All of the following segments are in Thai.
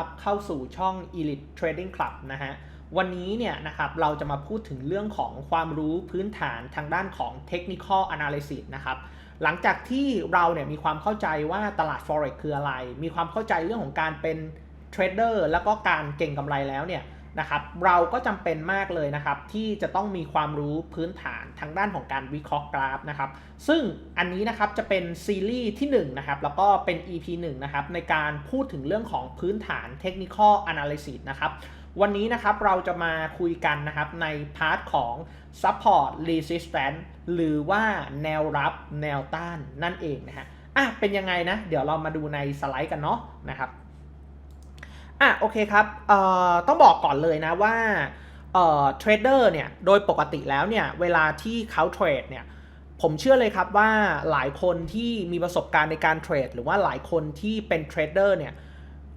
รับเข้าสู่ช่อง Elite Trading Club นะฮะ วันนี้เนี่ยนะครับเราจะมาพูดถึงเรื่องของความรู้พื้นฐานทางด้านของ Technical Analysis นะครับ หลังจากที่เราเนี่ยมีความเข้าใจว่าตลาด Forex คืออะไร มีความเข้าใจเรื่องของการเป็นเทรดเดอร์แล้วก็การเก่งกำไรแล้วเนี่ย นะครับเราก็จำเป็นมากเลยนะครับที่จะต้องมีความรู้พื้นฐานทางด้านของการวิเคราะห์กราฟนะครับซึ่งอันนี้นะครับจะเป็นซีรีส์ที่1นะครับแล้วก็เป็น EP 1นะครับในการพูดถึงเรื่องของพื้นฐาน Technical Analysis นะครับวันนี้นะครับเราจะมาคุยกันนะครับในพาร์ทของ Support Resistance หรือว่าแนวรับแนวต้านนั่นเองนะฮะอะเป็นยังไงนะ เดี๋ยวเรามาดูในสไลด์กันเนาะนะครับ อะโอเคครับเอ่อต้องบอกก่อนเลยนะว่าเอ่อเทรดเดอร์เนี่ยโดยปกติแล้วเนี่ยเวลาที่เขาเทรดเนี่ยผมเชื่อเลยครับว่าหลายคนที่มีประสบการณ์ในการเทรดหรือว่าหลายคนที่เป็นเทรดเดอร์เนี่ย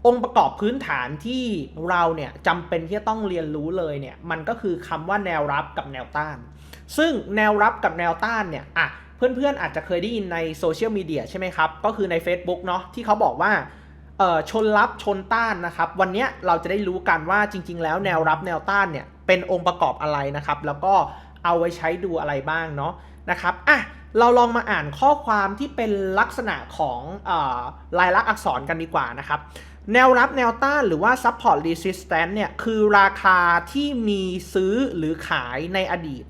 องค์ประกอบพื้นฐานที่เราเนี่ยจำเป็นที่จะต้องเรียนรู้เลยเนี่ยมันก็คือคำว่าแนวรับกับแนวต้าน ซึ่งแนวรับกับแนวต้านเนี่ยอะเพื่อนๆอาจจะเคยได้ยินในโซเชียลมีเดียใช่ไหมครับ ก็คือใน Facebook เนาะที่เขาบอกว่า ชนรับชนต้านนะครับ วันนี้เราจะได้รู้กันว่าจริง ๆ แล้วแนวรับแนวต้านเนี่ยเป็นองค์ประกอบอะไรนะครับ แล้วก็เอาไว้ใช้ดูอะไรบ้างเนาะนะครับอะเราลองมาอ่านข้อความที่เป็นลักษณะของออลายลักษณ์อักษรกันดีกว่านะครับ แนวรับแนวต้านหรือว่า support resistance เนี่ยคือราคาที่มีซื้อหรือขายในอดีต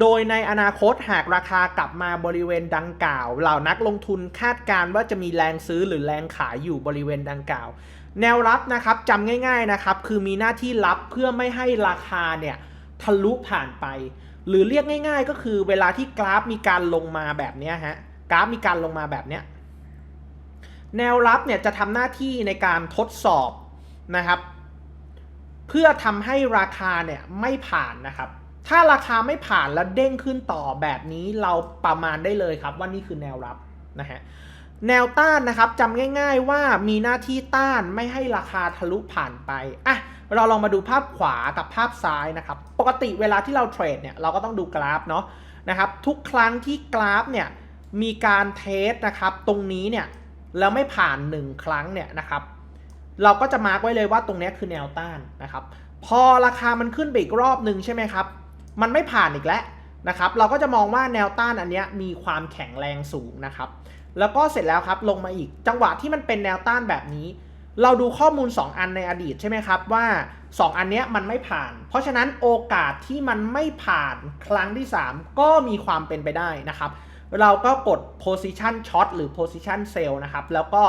โดยในอนาคตหากราคากลับมาบริเวณดังกล่าว เหล่านักลงทุนคาดการณ์ว่าจะมีแรงซื้อหรือแรงขายอยู่บริเวณดังกล่าว แนวรับนะครับจำง่ายๆนะครับคือมีหน้าที่รับเพื่อไม่ให้ราคาเนี่ยทะลุผ่านไป หรือเรียกง่าย ๆ ก็คือเวลาที่กราฟมีการลงมาแบบนี้ฮะกราฟมีการลงมาแบบนี้แนวรับเนี่ยจะทำหน้าที่ในการทดสอบนะครับ เพื่อทำให้ราคาเนี่ยไม่ผ่านนะครับ ถ้าราคาไม่ผ่านแล้วเด้งขึ้นต่อแบบนี้เราประมาณได้เลยครับว่านี่คือแนวรับนะฮะแนวต้านนะครับจำง่าย ๆ ว่ามีหน้าที่ต้านไม่ให้ราคาทะลุผ่านไปอะเราลองมาดูภาพขวากับภาพซ้ายนะครับ ปกติเวลาที่เราเทรดเนี่ยเราก็ต้องดูกราฟเนาะนะครับ ทุกครั้งที่กราฟเนี่ยมีการเทสนะครับ ตรงนี้เนี่ยแล้วไม่ผ่าน 1 ครั้งเนี่ยนะครับ เราก็จะมาร์กไว้เลยว่าตรงนี้คือแนวต้านนะครับ พอราคามันขึ้นไปอีกรอบหนึ่งใช่ไหมครับ มันไม่ผ่านอีกแล้วนะครับ เราก็จะมองว่าแนวต้านอันนี้มีความแข็งแรงสูงนะครับ แล้วก็เสร็จแล้วครับลงมาอีกจังหวะที่มันเป็นแนวต้านแบบนี้ เราดูข้อมูล 2 อันในอดีตใช่ไหมครับว่า 2 อันนี้มันไม่ผ่าน เพราะฉะนั้นโอกาสที่มันไม่ผ่านครั้งที่ 3 ก็มีความเป็นไปได้นะครับ เราก็กด position short หรือ position sell นะครับ แล้วก็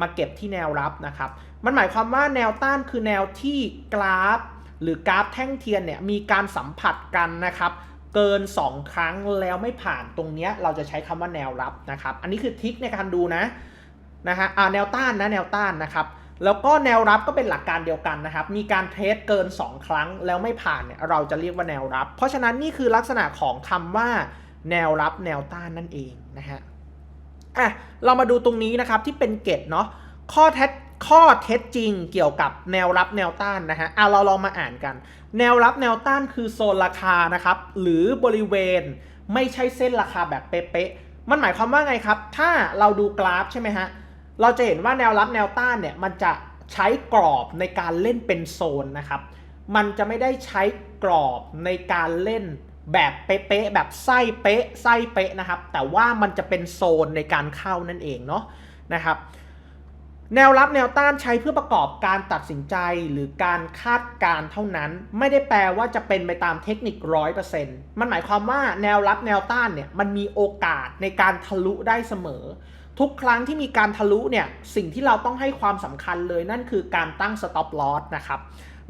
มาเก็บที่แนวรับนะครับ มันหมายความว่าแนวต้านคือแนวที่กราฟ หรือกราฟแท่งเทียนเนี่ยมีการสัมผัสกันนะครับ เกิน 2 ครั้งแล้วไม่ผ่านตรงเนี้ยเราจะใช้คำว่าแนวรับนะครับ อันนี้คือทริคในการดูนะนะฮะอ่าแนวต้านนะแนวต้านนะครับแล้วก็แนวรับก็เป็นหลักการเดียวกันนะครับ มีการเทสเกิน 2 ครั้งแล้วไม่ผ่านเนี่ยเราจะเรียกว่าแนวรับ เพราะฉะนั้นนี่คือลักษณะของคำว่าแนวรับแนวต้านนั่นเองนะฮะ อะ เรามาดูตรงนี้นะครับที่เป็นเกตเนาะ ข้อเท็ ข้อเท็จจริงเกี่ยวกับแนวรับแนวต้านนะฮะเอะเราลองมาอ่านกัน แนวรับแนวต้านคือโซนราคานะครับ หรือบริเวณไม่ใช่เส้นราคาแบบเป๊ะๆ มันหมายความว่าไงครับ ถ้าเราดูกราฟใช่ไหมฮะ เราจะเห็นว่าแนวรับแนวต้านเนี่ยมันจะใช้กรอบในการเล่นเป็นโซนนะครับ มันจะไม่ได้ใช้กรอบในการเล่นแบบเป๊ะๆแบบไส้เป๊ะไส้เป๊ะนะครับ แต่ว่ามันจะเป็นโซนในการเข้านั่นเองเนาะนะครับ แนวรับแนวต้านใช้เพื่อประกอบการตัดสินใจหรือการคาดการณ์เท่านั้น ไม่ได้แปลว่าจะเป็นไปตามเทคนิคร้อยเปอร์เซ็นต์มันหมายความว่าแนวรับแนวต้านเนี่ยมันมีโอกาสในการทะลุได้เสมอ ทุกครั้งที่มีการทะลุเนี่ยสิ่งที่เราต้องให้ความสำคัญเลยนั่นคือการตั้ง stop loss นะครับ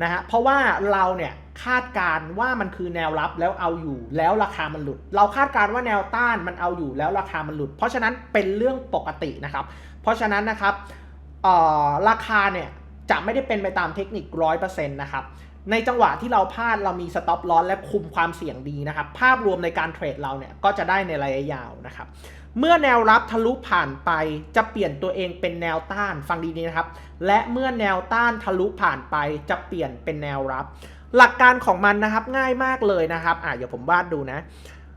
นะฮะเพราะว่าเราเนี่ยคาดการณ์ว่ามันคือแนวรับแล้วเอาอยู่ แล้วราคามันหลุด เราคาดการณ์ว่าแนวต้านมันเอาอยู่แล้วราคามันหลุด เพราะฉะนั้นเป็นเรื่องปกตินะครับ เพราะฉะนั้นนะครับ ราคาเนี่ยจะไม่ได้เป็นไปตามเทคนิคร้อยเปอร์เซ็นต์นะครับ ในจังหวะที่เราพลาดเรามี stop loss และคุมความเสี่ยงดีนะครับ ภาพรวมในการเทรดเราเนี่ยก็จะได้ในระยะยาวนะครับ เมื่อแนวรับทะลุผ่านไปจะเปลี่ยนตัวเองเป็นแนวต้านฟังดีๆนะครับ และเมื่อแนวต้านทะลุผ่านไปจะเปลี่ยนเป็นแนวรับ หลักการของมันนะครับง่ายมากเลยนะครับอะเดี๋ยวผมวาดดูนะ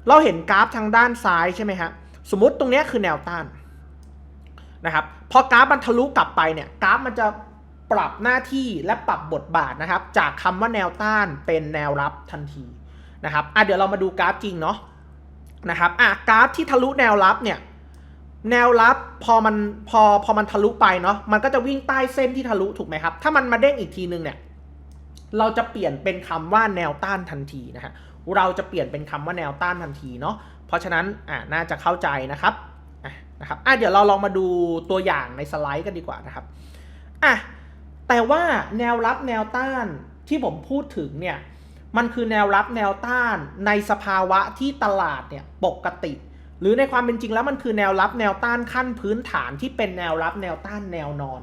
เราเห็นกราฟทางด้านซ้ายใช่ไหมฮะสมมติตรงเนี้ยคือแนวต้าน นะครับพอกราฟมันทะลุกลับไปเนี่ยกราฟมันจะปรับหน้าที่และปรับบทบาทนะครับ จากคำว่าแนวต้านเป็นแนวรับทันทีนะครับอะเดี๋ยวเรามาดูกราฟจริงเนาะนะครับอะกราฟที่ทะลุแนวรับเนี่ยแนวรับพอมันพอพอมันทะลุไปเนาะมันก็จะวิ่งใต้เส้นที่ทะลุถูกไหมครับ ถ้ามันมาเด้งอีกทีนึงเนี่ยเราจะเปลี่ยนเป็นคำว่าแนวต้านทันทีนะฮะเราจะเปลี่ยนเป็นคำว่าแนวต้านทันทีเนาะเพราะฉะนั้นอ่าน่าจะเข้าใจนะครับ นะครับอะเดี๋ยวเราลองมาดูตัวอย่างในสไลด์กันดีกว่านะครับอะแต่ว่าแนวรับแนวต้านที่ผมพูดถึงเนี่ยมันคือแนวรับแนวต้านในสภาวะที่ตลาดเนี่ยปกติ หรือในความเป็นจริงแล้วมันคือแนวรับแนวต้านขั้นพื้นฐานที่เป็นแนวรับแนวต้านแนวนอน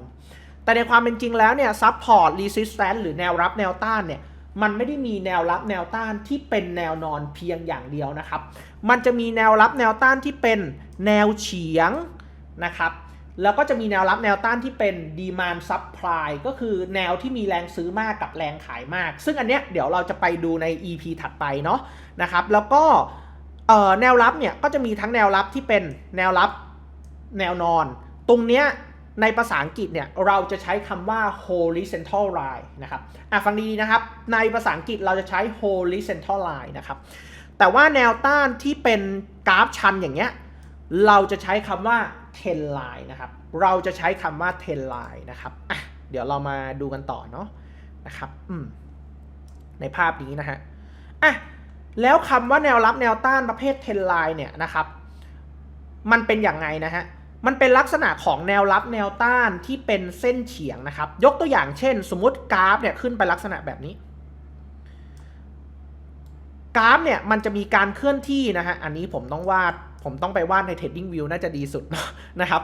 แต่ในความเป็นจริงแล้วเนี่ยซับพอร์ตรีสิสแตนหรือแนวรับแนวต้านเนี่ย มันไม่ได้มีแนวรับแนวต้านที่เป็นแนวนอนเพียงอย่างเดียวนะครับ มันจะมีแนวรับแนวต้านที่เป็นแนวเฉียงนะครับ แล้วก็จะมีแนวรับแนวต้านที่เป็น demand supply ก็คือแนวที่มีแรงซื้อมากกับแรงขายมาก ซึ่งอันเนี้ยเดี๋ยวเราจะไปดูใน EP ถัดไปเนาะนะครับ แล้วก็เอ่อแนวรับเนี่ยก็จะมีทั้งแนวรับที่เป็นแนวรับแนวนอน ตรงเนี้ย ในภาษาอังกฤษเนี่ยเราจะใช้คำว่า horizontal line นะครับอะฟังดีๆนะครับ ในภาษาอังกฤษเราจะใช้ horizontal line นะครับ แต่ว่าแนวต้านที่เป็นกราฟชันอย่างเงี้ย เราจะใช้คำว่า ten line นะครับ เราจะใช้คำว่า ten line นะครับอะเดี๋ยวเรามาดูกันต่อเนาะนะครับอืมในภาพนี้นะฮะอะแล้วคำว่าแนวรับแนวต้านประเภท ten line เนี่ยนะครับ มันเป็นอย่างไงนะฮะ มันเป็นลักษณะของแนวรับแนวต้านที่เป็นเส้นเฉียงนะครับ ยกตัวอย่างเช่น สมมติกราฟเนี่ยขึ้นไปลักษณะแบบนี้ กราฟเนี่ยมันจะมีการเคลื่อนที่นะฮะ อันนี้ผมต้องวาด ผมต้องไปวาดใน Trading View น่าจะดีสุดนะครับ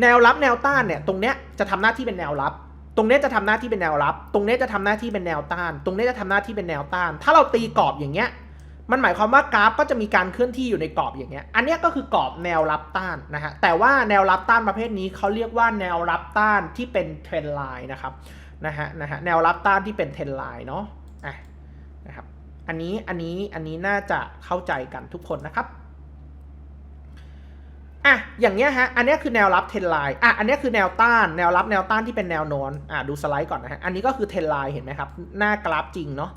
แนวรับแนวต้านเนี่ย ตรงเนี้ยจะทำหน้าที่เป็นแนวรับ ตรงเนี้ยจะทำหน้าที่เป็นแนวรับ ตรงเนี้ยจะทำหน้าที่เป็นแนวต้าน ตรงเนี้ยจะทำหน้าที่เป็นแนวต้าน ถ้าเราตีกรอบอย่างเงี้ย มันหมายความว่ากราฟก็จะมีการเคลื่อนที่อยู่ในกรอบอย่างเงี้ย อันเนี้ยก็คือกรอบแนวรับต้านนะฮะ แต่ว่าแนวรับต้านประเภทนี้เขาเรียกว่าแนวรับต้านที่เป็นเทรนไลน์นะครับนะฮะนะฮะแนวรับต้านที่เป็นเทรนไลน์เนาะอะนะครับอันนี้อันนี้อันนี้น่าจะเข้าใจกันทุกคนนะครับอะอย่างเงี้ยฮะอันเนี้ยคือแนวรับเทรนไลน์อะอันเนี้ยคือแนวต้านแนวรับแนวต้านที่เป็นแนวโน้นอะดูสไลด์ก่อนนะฮะอันนี้ก็คือเทรนไลน์เห็นไหมครับหน้ากราฟจริงเนาะ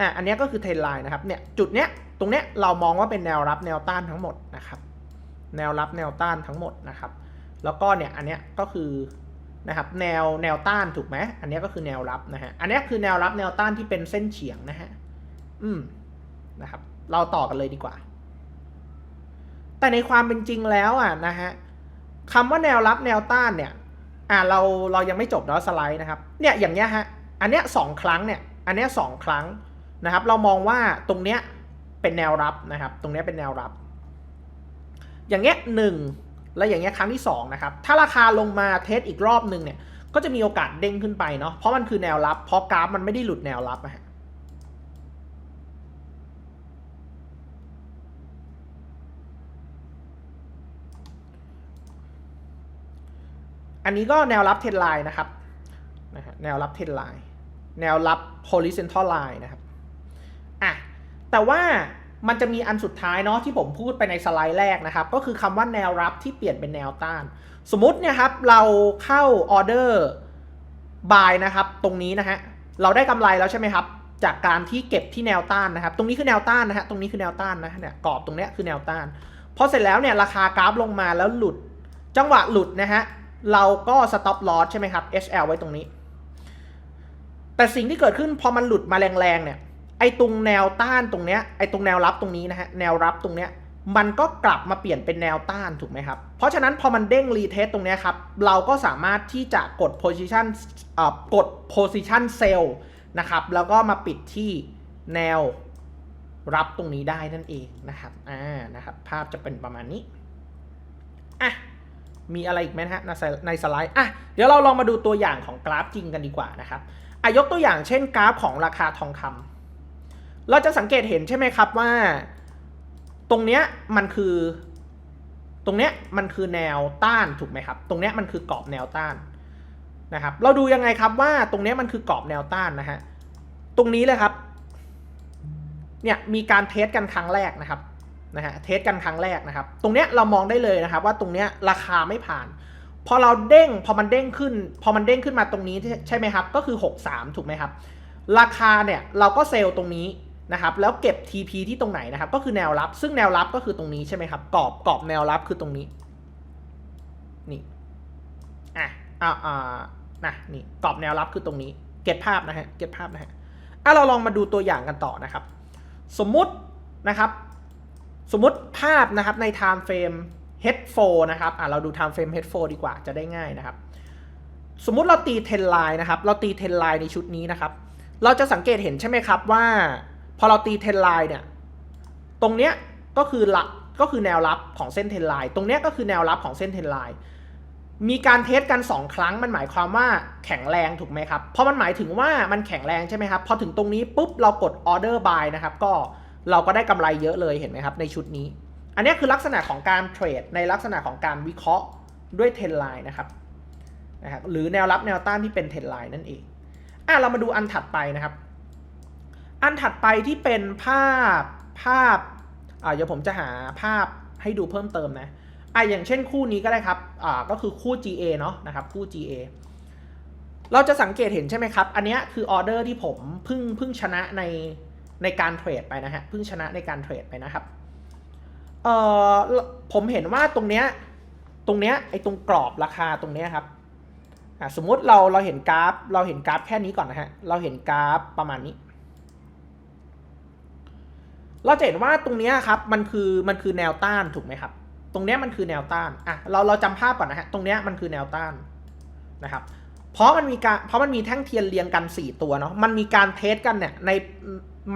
อะอันนี้ก็คือเทรนไลน์นะครับเนี่ยจุดเนี้ยตรงเนี้ยเรามองว่าเป็นแนวรับแนวต้านทั้งหมดนะครับ แนวรับแนวต้านทั้งหมดนะครับ แล้วก็เนี่ยอันเนี้ยก็คือนะครับแนวแนวต้านถูกไหมอันนี้ก็คือแนวรับนะฮะอันนี้คือแนวรับแนวต้านที่เป็นเส้นเฉียงนะฮะอืมนะครับ เราต่อกันเลยดีกว่า แต่ในความเป็นจริงแล้วอะนะฮะคำว่าแนวรับแนวต้านเนี่ย อ่าเราเรายังไม่จบเนาะสไลด์นะครับ เนี่ยอย่างเงี้ยฮะอันเนี้ยสองครั้งเนี่ย อันเนี้ยสองครั้ง นะครับ เรามองว่าตรงเนี้ยเป็นแนวรับนะครับ ตรงเนี้ยเป็นแนวรับ อย่างเงี้ยหนึ่งแล้วอย่างเงี้ยครั้งที่สองนะครับ ถ้าราคาลงมาเทสอีกรอบหนึ่งเนี่ย ก็จะมีโอกาสเด้งขึ้นไปเนาะ เพราะมันคือแนวรับ เพราะกราฟมันไม่ได้หลุดแนวรับอะฮะอันนี้ก็แนวรับเทรนไลน์นะครับนะฮะแนวรับเทรนไลน์ แนวรับ horizontal line นะครับ แต่ว่ามันจะมีอันสุดท้ายเนาะที่ผมพูดไปในสไลด์แรกนะครับ ก็คือคำว่าแนวรับที่เปลี่ยนเป็นแนวต้าน สมมติเนี่ยครับเราเข้าออเดอร์ buy นะครับตรงนี้นะฮะเราได้กำไรแล้วใช่ไหมครับ จากการที่เก็บที่แนวต้านนะครับ ตรงนี้คือแนวต้านนะฮะตรงนี้คือแนวต้านนะเนี่ยกรอบตรงเนี้ยคือแนวต้านพอเสร็จแล้วเนี่ยราคากราฟลงมาแล้วหลุด จังหวะหลุดนะฮะเราก็ stop loss ใช่ไหมครับ SL ไว้ตรงนี้ แต่สิ่งที่เกิดขึ้นพอมันหลุดมาแรงๆเนี่ย ไอ้ตรงแนวต้านตรงเนี้ยไอ้ตรงแนวรับตรงนี้นะฮะแนวรับตรงเนี้ยมันก็กลับมาเปลี่ยนเป็นแนวต้านถูกไหมครับ เพราะฉะนั้นพอมันเด้งรีเทสตรงเนี้ยครับ เราก็สามารถที่จะกด position เอ่อกด position sell นะครับ แล้วก็มาปิดที่แนวรับตรงนี้ได้นั่นเองนะครับ อ่า นะครับ ภาพจะเป็นประมาณนี้ อะ มีอะไรอีกไหมฮะในสในสไลด์ อะ เดี๋ยวเราลองมาดูตัวอย่างของกราฟจริงกันดีกว่านะครับอะยกตัวอย่างเช่นกราฟของราคาทองคำ เราจะสังเกตเห็นใช่ไหมครับว่า ตรงเนี้ยมันคือ ตรงเนี้ยมันคือแนวต้านถูกไหมครับ ตรงเนี้ยมันคือกรอบแนวต้านนะครับ เราดูยังไงครับว่าตรงเนี้ยมันคือกรอบแนวต้านนะฮะ ตรงนี้เลยครับ เนี่ยมีการเทสกันครั้งแรกนะครับนะฮะเทสกันครั้งแรกนะครับ ตรงเนี้ยเรามองได้เลยนะครับ ว่าตรงเนี้ยราคาไม่ผ่าน พอเราเด้งพอมันเด้งขึ้น พอมันเด้งขึ้นมาตรงนี้ใช่ไหมครับ ก็คือ 63 ถูกไหมครับ ราคาเนี่ยเราก็เซลล์ตรงนี้ นะครับแล้วเก็บ TP ที่ตรงไหนนะครับ ก็คือแนวรับ ซึ่งแนวรับก็คือตรงนี้ใช่ไหมครับกรอบกรอบแนวรับคือตรงนี้ นี่อะอ่าอ่านะนี่กรอบแนวรับคือตรงนี้ เก็บภาพนะฮะเก็บภาพนะฮะอะเราลองมาดูตัวอย่างกันต่อนะครับ สมมุตินะครับ สมมุติภาพนะครับใน time frame H4 นะครับอะเราดู time frame H4 ดีกว่าจะได้ง่ายนะครับ สมมุติเราตีเทนไลน์นะครับ เราตีเทนไลน์ในชุดนี้นะครับ เราจะสังเกตเห็นใช่ไหมครับว่า พอเราตีเทนไลน์เนี่ยตรงเนี้ยก็คือหลักก็คือแนวรับของเส้นเทนไลน์ตรงเนี้ยก็คือแนวรับของเส้นเทนไลน์มีการเทสกัน 2 ครั้งมันหมายความว่าแข็งแรงถูกไหมครับ เพราะมันหมายถึงว่ามันแข็งแรงใช่ไหมครับ พอถึงตรงนี้ปุ๊บเรากดออเดอร์บายนะครับ ก็เราก็ได้กำไรเยอะเลยเห็นไหมครับ ในชุดนี้ อันนี้คือลักษณะของการเทรดในลักษณะของการวิเคราะห์ด้วยเทนไลน์นะครับนะครับ หรือแนวรับแนวต้านที่เป็นเทนไลน์นั่นเองอะเรามาดูอันถัดไปนะครับ อันถัดไปที่เป็นภาพภาพอ่าเดี๋ยวผมจะหาภาพให้ดูเพิ่มเติมนะอะอย่างเช่นคู่นี้ก็ได้ครับอ่าก็คือคู่ GA เนาะนะครับคู่ GA เราจะสังเกตเห็นใช่ไหมครับ อันเนี้ยคือออเดอร์ที่ผมเพิ่งเพิ่งชนะในในการเทรดไปนะฮะเพิ่งชนะในการเทรดไปนะครับเอ่อผมเห็นว่าตรงเนี้ยตรงเนี้ยไอ้ตรงกรอบราคาตรงเนี้ยครับอะสมมติเราเราเห็นกราฟ เราเห็นกราฟแค่นี้ก่อนนะฮะเราเห็นกราฟประมาณนี้ เราจะเห็นว่าตรงนี้ครับมันคือมันคือแนวต้านถูกไหมครับ ตรงนี้มันคือแนวต้านอะเราเราจำภาพก่อนนะฮะตรงนี้มันคือแนวต้านนะครับเพราะมันมีการเพราะมันมีแท่งเทียนเรียงกัน 4 ตัวเนาะมันมีการเทสกันเนี่ยใน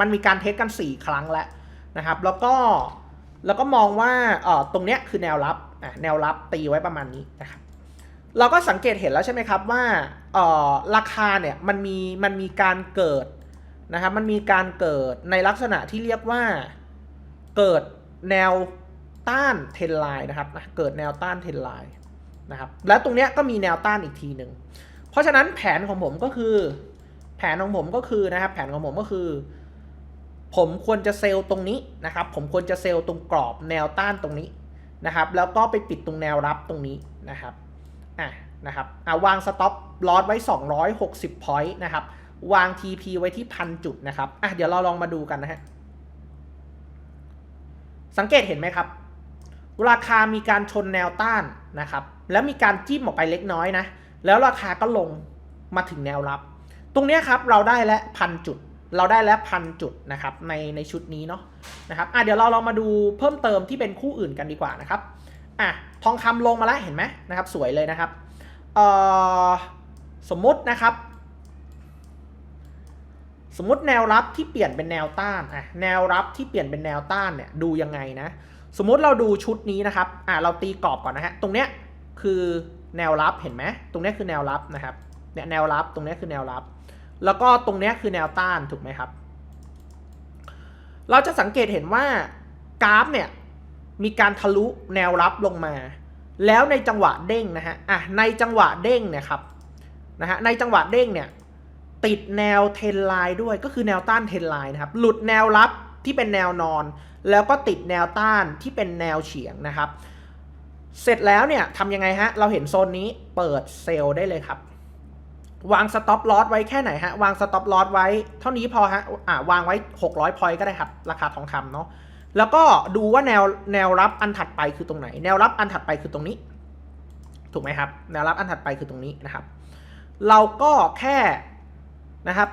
มันมีการเทสกัน 4 ครั้งแล้วนะครับ แล้วก็แล้วก็มองว่าเออตรงเนี้ยคือแนวรับอะแนวรับตีไว้ประมาณนี้นะครับเราก็สังเกตเห็นแล้วใช่ไหมครับว่าเออราคาเนี่ยมันมีมันมีการเกิด นะครับมันมีการเกิดในลักษณะที่เรียกว่าเกิดแนวต้านเทนไลน์นะครับเกิดแนวต้านเทนไลน์นะครับและตรงเนี้ยก็มีแนวต้านอีกทีหนึ่งเพราะฉะนั้นแผนของผมก็คือ แผนของผมก็คือนะครับแผนของผมก็คือ ผมควรจะเซลล์ตรงนี้นะครับ ผมควรจะเซลล์ตรงกรอบแนวต้านตรงนี้นะครับ แล้วก็ไปปิดตรงแนวรับตรงนี้นะครับอะนะครับอ่าวางสต็อปลอสไว้ 260 point นะครับ วาง TP ไว้ที่พันจุดนะครับอะเดี๋ยวเราลองมาดูกันนะฮะ สังเกตเห็นไหมครับ ราคามีการชนแนวต้านนะครับ แล้วมีการจิ้มออกไปเล็กน้อยนะ แล้วราคาก็ลงมาถึงแนวรับ ตรงนี้ครับเราได้แล้วพันจุด เราได้แล้วพันจุดนะครับในในชุดนี้เนาะนะครับอะเดี๋ยวเราลองมาดูเพิ่มเติมที่เป็นคู่อื่นกันดีกว่านะครับอะทองคำลงมาแล้วเห็นไหมนะครับ สวยเลยนะครับเอ่อสมมตินะครับ สมมติแนวรับที่เปลี่ยนเป็นแนวต้านอะแนวรับที่เปลี่ยนเป็นแนวต้านเนี่ยดูยังไงนะ สมมติเราดูชุดนี้นะครับอะเราตีกรอบก่อนนะฮะตรงเนี้ยคือแนวรับเห็นไหมตรงเนี้ยคือแนวรับนะครับเนี่ยแนวรับตรงเนี้ยคือแนวรับ แล้วก็ตรงเนี้ยคือแนวต้านถูกไหมครับ เราจะสังเกตเห็นว่ากราฟเนี่ยมีการทะลุแนวรับลงมา แล้วในจังหวะเด้งนะฮะอะในจังหวะเด้งเนี่ยครับนะฮะในจังหวะเด้งเนี่ย ติดแนวเทนไลน์ด้วยก็คือแนวต้านเทนไลน์นะครับ หลุดแนวรับที่เป็นแนวนอน แล้วก็ติดแนวต้านที่เป็นแนวเฉียงนะครับ เสร็จแล้วเนี่ยทำยังไงฮะ เราเห็นโซนนี้เปิดเซลล์ได้เลยครับ วางสต็อปลอสไว้แค่ไหนฮะ วางสต็อปลอสไว้ เท่านี้พอฮะอ่าวางไว้ 600พอยต์ก็ได้ครับ ราคาทองคำเนาะแล้วก็ดูว่าแนวแนวรับอันถัดไปคือตรงไหน แนวรับอันถัดไปคือตรงนี้ ถูกไหมครับ แนวรับอันถัดไปคือตรงนี้นะครับ เราก็แค่ นะครับ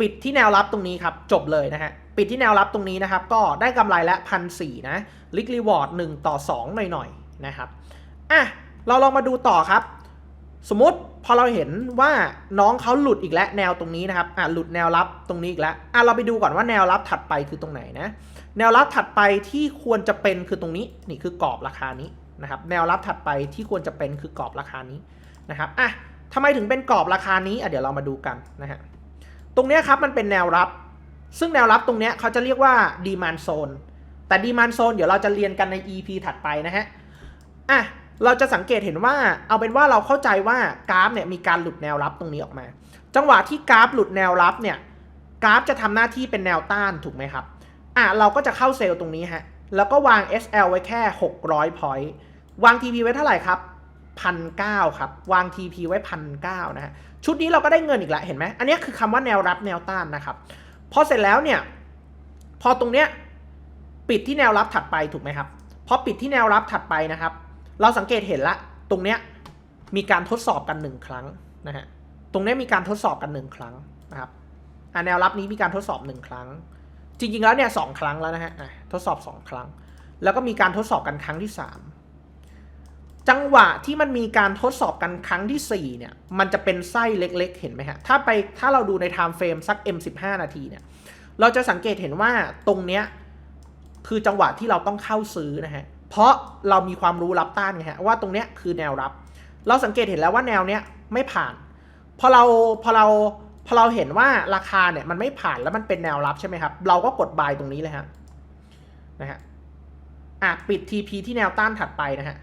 ปิดที่แนวรับตรงนี้ครับ จบเลยนะฮะ ปิดที่แนวรับตรงนี้นะครับ ก็ได้กำไรละพันสี่นะลิกรีวอร์ดหนึ่งต่อสองหน่อยๆนะครับ อะ เราลองมาดูต่อครับ สมมติพอเราเห็นว่าน้องเขาหลุดอีกแล้วแนวตรงนี้นะครับ อะหลุดแนวรับตรงนี้อีกแล้ว อะเราไปดูก่อนว่าแนวรับถัดไปคือตรงไหนนะ แนวรับถัดไปที่ควรจะเป็นคือตรงนี้ นี่คือกรอบราคานี้นะครับ แนวรับถัดไปที่ควรจะเป็นคือกรอบราคานี้นะครับ อะ ทำไมถึงเป็นกรอบราคานี้อะเดี๋ยวเรามาดูกันนะฮะตรงนี้ครับมันเป็นแนวรับ ซึ่งแนวรับตรงนี้เขาจะเรียกว่าดีมานโซนแต่ดีมานโซนเดี๋ยวเราจะเรียนกันใน EP ถัดไปนะฮะอะเราจะสังเกตเห็นว่าเอาเป็นว่าเราเข้าใจว่ากราฟเนี่ยมีการหลุดแนวรับตรงนี้ออกมา จังหวะที่กราฟหลุดแนวรับเนี่ยกราฟจะทำหน้าที่เป็นแนวต้านถูกไหมครับอะเราก็จะเข้าเซลล์ตรงนี้ฮะแล้วก็วาง SL ไว้แค่ 600 point วาง TP ไว้เท่าไหร่ครับ พันเก้าครับ วาง TP ไว้พันเก้านะฮะชุดนี้เราก็ได้เงินอีกแล้วเห็นไหมอันนี้คือคำว่าแนวรับแนวต้านนะครับ พอเสร็จแล้วเนี่ย พอตรงเนี้ยปิดที่แนวรับถัดไปถูกไหมครับพอปิดที่แนวรับถัดไปนะครับ เราสังเกตเห็นละตรงเนี้ยมีการทดสอบกันหนึ่งครั้งนะฮะตรงเนี้ยมีการทดสอบกันหนึ่งครั้งนะครับอ่าแนวรับนี้มีการทดสอบหนึ่งครั้ง จริงๆแล้วเนี่ยสองครั้งแล้วนะฮะอะทดสอบสองครั้ง แล้วก็มีการทดสอบกันครั้งที่สาม จังหวะที่มันมีการทดสอบกันครั้งที่สี่เนี่ย มันจะเป็นไส้เล็กๆ เห็นไหมฮะ ถ้าไปถ้าเราดูใน time frame สัก M15 นาทีเนี่ย เราจะสังเกตเห็นว่าตรงเนี้ยคือจังหวะที่เราต้องเข้าซื้อนะฮะ เพราะเรามีความรู้รับต้านไงฮะว่าตรงเนี้ยคือแนวรับ เราสังเกตเห็นแล้วว่าแนวเนี้ยไม่ผ่าน พอเราพอเราพอเราเห็นว่าราคาเนี่ยมันไม่ผ่านแล้วมันเป็นแนวรับใช่ไหมครับ เราก็กด buy ตรงนี้เลยฮะนะฮะอะปิด TP ที่แนวต้านถัดไปนะฮะ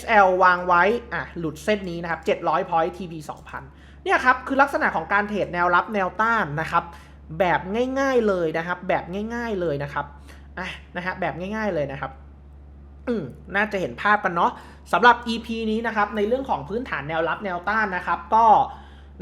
SL วางไว้อะหลุดเส้นนี้นะครับ 700 point TP 2,000 เนี่ยครับ คือลักษณะของการเทรดแนวรับแนวต้านนะครับ แบบง่ายๆเลยนะครับ แบบง่ายๆเลยนะครับอะนะฮะแบบง่ายๆเลยนะครับอืมน่าจะเห็นภาพกันเนาะสำหรับ EP นี้นะครับในเรื่องของพื้นฐานแนวรับแนวต้านนะครับ ก็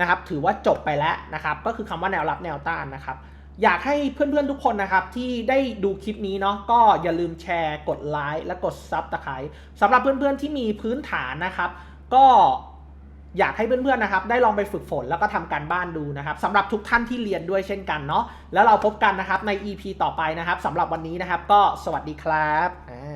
นะครับถือว่าจบไปแล้วนะครับ ก็คือคำว่าแนวรับแนวต้านนะครับ อยากให้เพื่อนๆทุกคนนะครับ ที่ได้ดูคลิปนี้เนาะก็อย่าลืมแชร์กดไลค์และกดซับตะไคร้สำหรับเพื่อนๆที่มีพื้นฐานนะครับ ก็อยากให้เพื่อนๆนะครับ ได้ลองไปฝึกฝนแล้วก็ทำการบ้านดูนะครับสำหรับทุกท่านที่เรียนด้วยเช่นกันเนาะแล้วเราพบกันนะครับใน EP ต่อไปนะครับสำหรับวันนี้นะครับ ก็สวัสดีครับอ่า